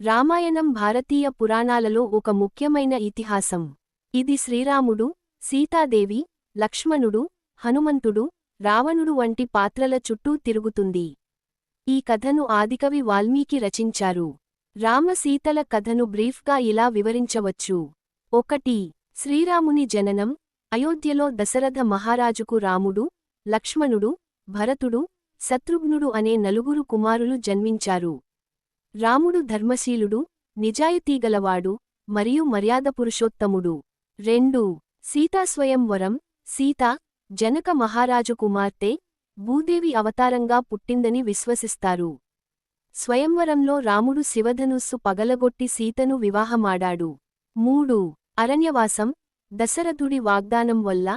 రామాయణం భారతీయ పురాణాలలో ఒక ముఖ్యమైన ఇతిహాసం. ఇది శ్రీరాముడు సీతాదేవి లక్ష్మణుడు హనుమంతుడు రావణుడు వంటి పాత్రల చుట్టూ తిరుగుతుంది. ఈ కథను ఆదికవి వాల్మీకి రచించారు. రామసీతల కథను బ్రీఫ్గా ఇలా వివరించవచ్చు. ఒకటి శ్రీరాముని జననం అయోధ్యలో దశరథ మహారాజుకు రాముడు లక్ష్మణుడు భరతుడు శత్రుఘ్నుడు అనే నలుగురు కుమారులు జన్మించారు. రాముడు ధర్మశీలుడు నిజాయితీగలవాడు మరియు మర్యాద పురుషోత్తముడు రెండు. సీతాస్వయంవరం సీత జనక మహారాజు కుమార్తె భూదేవి అవతారంగా పుట్టిందని విశ్వసిస్తారు. స్వయంవరంలో రాముడు శివధనుస్సు పగలగొట్టి సీతను వివాహమాడాడు. మూడు. అరణ్యవాసం దశరథుడి వాగ్దానం వల్ల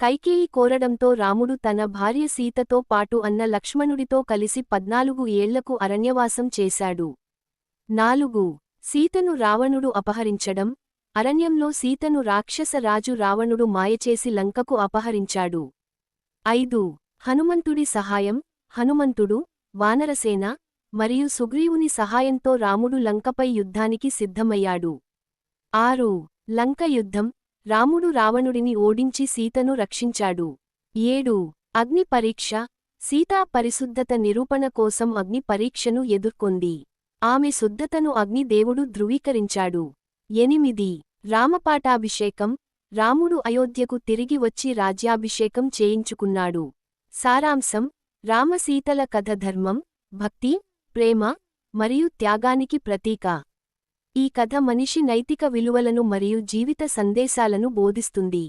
కైకేయి కోరడంతో రాముడు తన భార్య సీతతో పాటు అన్న లక్ష్మణుడితో కలిసి పద్నాలుగు ఏళ్ళకు అరణ్యవాసం చేశాడు. నాలుగు. సీతను రావణుడు అపహరించడం. అరణ్యంలో సీతను రాక్షస రాజు రావణుడు మాయచేసి లంకకు అపహరించాడు. ఐదు. హనుమంతుడి సహాయం. హనుమంతుడు వానరసేన మరియు సుగ్రీవుని సహాయంతో రాముడు లంకపై యుద్ధానికి సిద్ధమయ్యాడు. ఆరు. లంక యుద్ధం. రాముడు రావణుడిని ఓడించి సీతను రక్షించాడు. ఏడు. అగ్ని పరీక్ష సీతా పరిశుద్ధత నిరూపణ కోసం అగ్ని పరీక్షను ఎదుర్కొంది. ఆమె శుద్ధతను అగ్నిదేవుడు ధృవీకరించాడు. ఎనిమిది. రామపాటాభిషేకం రాముడు అయోధ్యకు తిరిగి వచ్చి రాజ్యాభిషేకం చేయించుకున్నాడు. సారాంశం. రామసీతల కథ ధర్మం భక్తి ప్రేమ మరియు త్యాగానికి ప్రతీక. ఈ కథ మనిషి నైతిక విలువలను మరియు జీవిత సందేశాలను బోధిస్తుంది.